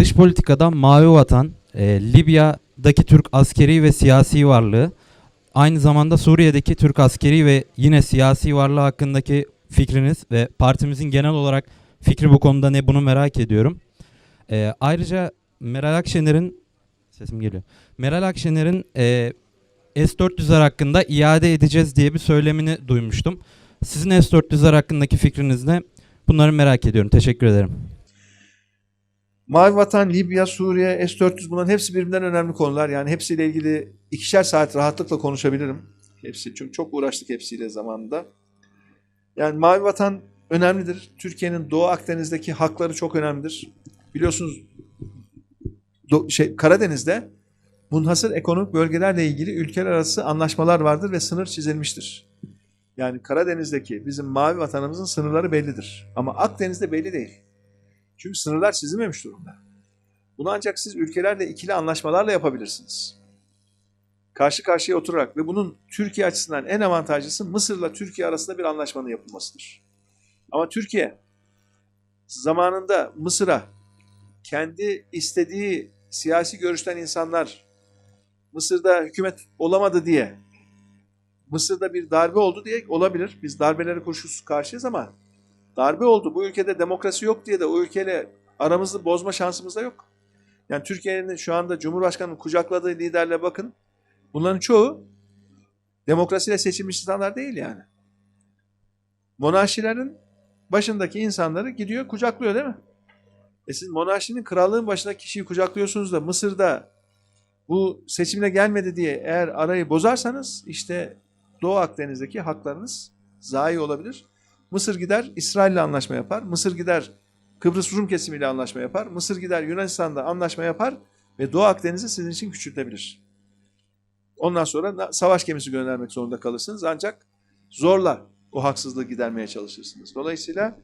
dış politikada Mavi Vatan, e, Libya'daki Türk askeri ve siyasi varlığı, aynı zamanda Suriye'deki Türk askeri ve yine siyasi varlığı hakkındaki fikriniz ve partimizin genel olarak fikri bu konuda ne bunu merak ediyorum. E, ayrıca Meral Akşener'in sesim geliyor. Meral Akşener'in e, S-400'ler hakkında iade edeceğiz diye bir söylemini duymuştum. Sizin S-400'ler hakkındaki fikriniz ne? Bunları merak ediyorum. Teşekkür ederim. Mavi Vatan, Libya, Suriye, S-400 bunların hepsi birbirinden önemli konular. Yani hepsiyle ilgili ikişer saat rahatlıkla konuşabilirim. Hepsi çünkü çok uğraştık hepsiyle zamanında. Yani Mavi Vatan önemlidir. Türkiye'nin Doğu Akdeniz'deki hakları çok önemlidir. Biliyorsunuz Do- şey, Karadeniz'de munhasır ekonomik bölgelerle ilgili ülkeler arası anlaşmalar vardır ve sınır çizilmiştir. Yani Karadeniz'deki bizim mavi vatanımızın sınırları bellidir. Ama Akdeniz'de belli değil. Çünkü sınırlar çizilmemiş durumda. Bunu ancak siz ülkelerle ikili anlaşmalarla yapabilirsiniz. Karşı karşıya oturarak ve bunun Türkiye açısından en avantajlısı Mısır'la Türkiye arasında bir anlaşmanın yapılmasıdır. Ama Türkiye zamanında Mısır'a kendi istediği siyasi görüşten insanlar Mısır'da hükümet olamadı diye Mısır'da bir darbe oldu diye olabilir. Biz darbeleri koşulsuz karşıyız ama darbe oldu. Bu ülkede demokrasi yok diye de o ülkeyle aramızı bozma şansımız da yok. Yani Türkiye'nin şu anda Cumhurbaşkanı'nın kucakladığı liderle bakın. Bunların çoğu demokrasiyle seçilmiş insanlar değil yani. Monarşilerin başındaki insanları gidiyor kucaklıyor değil mi? E siz monarşinin krallığın başındaki kişiyi kucaklıyorsunuz da Mısır'da bu seçimle gelmedi diye eğer arayı bozarsanız işte Doğu Akdeniz'deki haklarınız zayi olabilir. Mısır gider İsrail'le anlaşma yapar. Mısır gider Kıbrıs Rum kesimiyle anlaşma yapar. Mısır gider Yunanistan'da anlaşma yapar ve Doğu Akdeniz'i sizin için küçültebilir. Ondan sonra savaş gemisi göndermek zorunda kalırsınız ancak zorla o haksızlığı gidermeye çalışırsınız. Dolayısıyla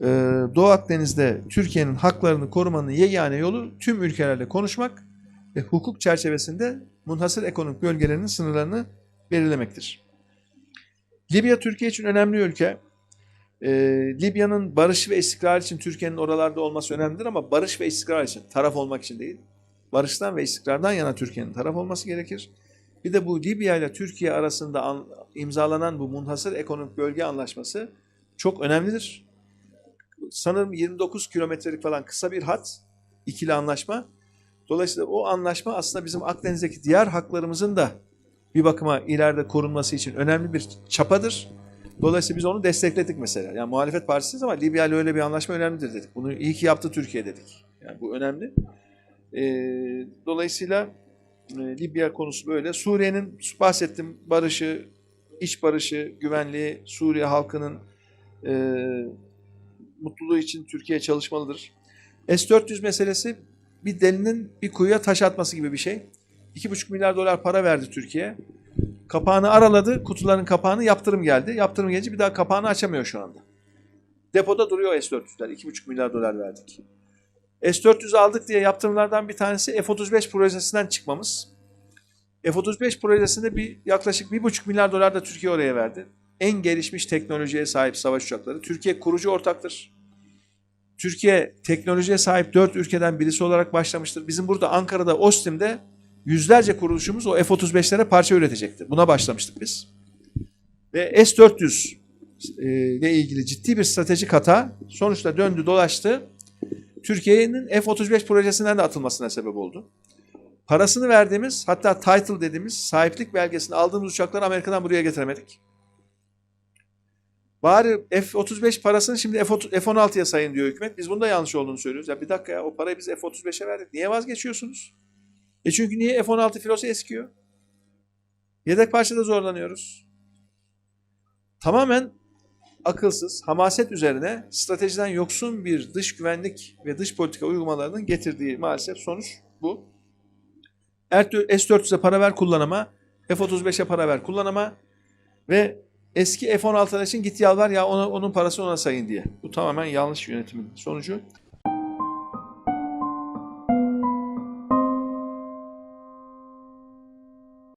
e, Doğu Akdeniz'de Türkiye'nin haklarını korumanın yegane yolu tüm ülkelerle konuşmak ve hukuk çerçevesinde munhasır ekonomik bölgelerinin sınırlarını belirlemektir. Libya Türkiye için önemli ülke. Ee, Libya'nın barış ve istikrar için Türkiye'nin oralarda olması önemlidir ama barış ve istikrar için, taraf olmak için değil. Barıştan ve istikrardan yana Türkiye'nin taraf olması gerekir. Bir de bu Libya ile Türkiye arasında an- imzalanan bu munhasır ekonomik bölge anlaşması çok önemlidir. Sanırım 29 kilometrelik falan kısa bir hat, ikili anlaşma. Dolayısıyla o anlaşma aslında bizim Akdeniz'deki diğer haklarımızın da bir bakıma ileride korunması için önemli bir çapadır. Dolayısıyla biz onu destekledik mesela. Yani muhalefet partisiyiz ama Libya ile öyle bir anlaşma önemlidir dedik. Bunu iyi ki yaptı Türkiye dedik. Yani bu önemli. Ee, dolayısıyla e, Libya konusu böyle. Suriye'nin bahsettim barışı, iç barışı, güvenliği, Suriye halkının e, mutluluğu için Türkiye çalışmalıdır. S-400 meselesi bir delinin bir kuyuya taş atması gibi bir şey. 2,5 milyar dolar para verdi Türkiye. Kapağını araladı, kutuların kapağını yaptırım geldi. Yaptırım gelince bir daha kapağını açamıyor şu anda. Depoda duruyor S-400'ler. 2,5 milyar dolar verdik. S-400 aldık diye yaptırımlardan bir tanesi F-35 projesinden çıkmamız. F-35 projesinde bir yaklaşık 1,5 milyar dolar da Türkiye oraya verdi. En gelişmiş teknolojiye sahip savaş uçakları. Türkiye kurucu ortaktır. Türkiye teknolojiye sahip dört ülkeden birisi olarak başlamıştır. Bizim burada Ankara'da Ostim'de yüzlerce kuruluşumuz o F-35'lere parça üretecekti. Buna başlamıştık biz. Ve S-400 e, ile ilgili ciddi bir stratejik hata sonuçta döndü dolaştı. Türkiye'nin F-35 projesinden de atılmasına sebep oldu. Parasını verdiğimiz hatta title dediğimiz sahiplik belgesini aldığımız uçakları Amerika'dan buraya getiremedik. Bari F-35 parasını şimdi F-16'ya sayın diyor hükümet. Biz bunda yanlış olduğunu söylüyoruz. Ya bir dakika ya o parayı biz F-35'e verdik. Niye vazgeçiyorsunuz? E çünkü niye F-16 filosu eskiyor? Yedek parçada zorlanıyoruz. Tamamen akılsız, hamaset üzerine stratejiden yoksun bir dış güvenlik ve dış politika uygulamalarının getirdiği maalesef sonuç bu. S-400'e para ver kullanama, F-35'e para ver kullanama ve eski F-16'lar için git yalvar ya ona, onun parasını ona sayın diye. Bu tamamen yanlış yönetimin sonucu.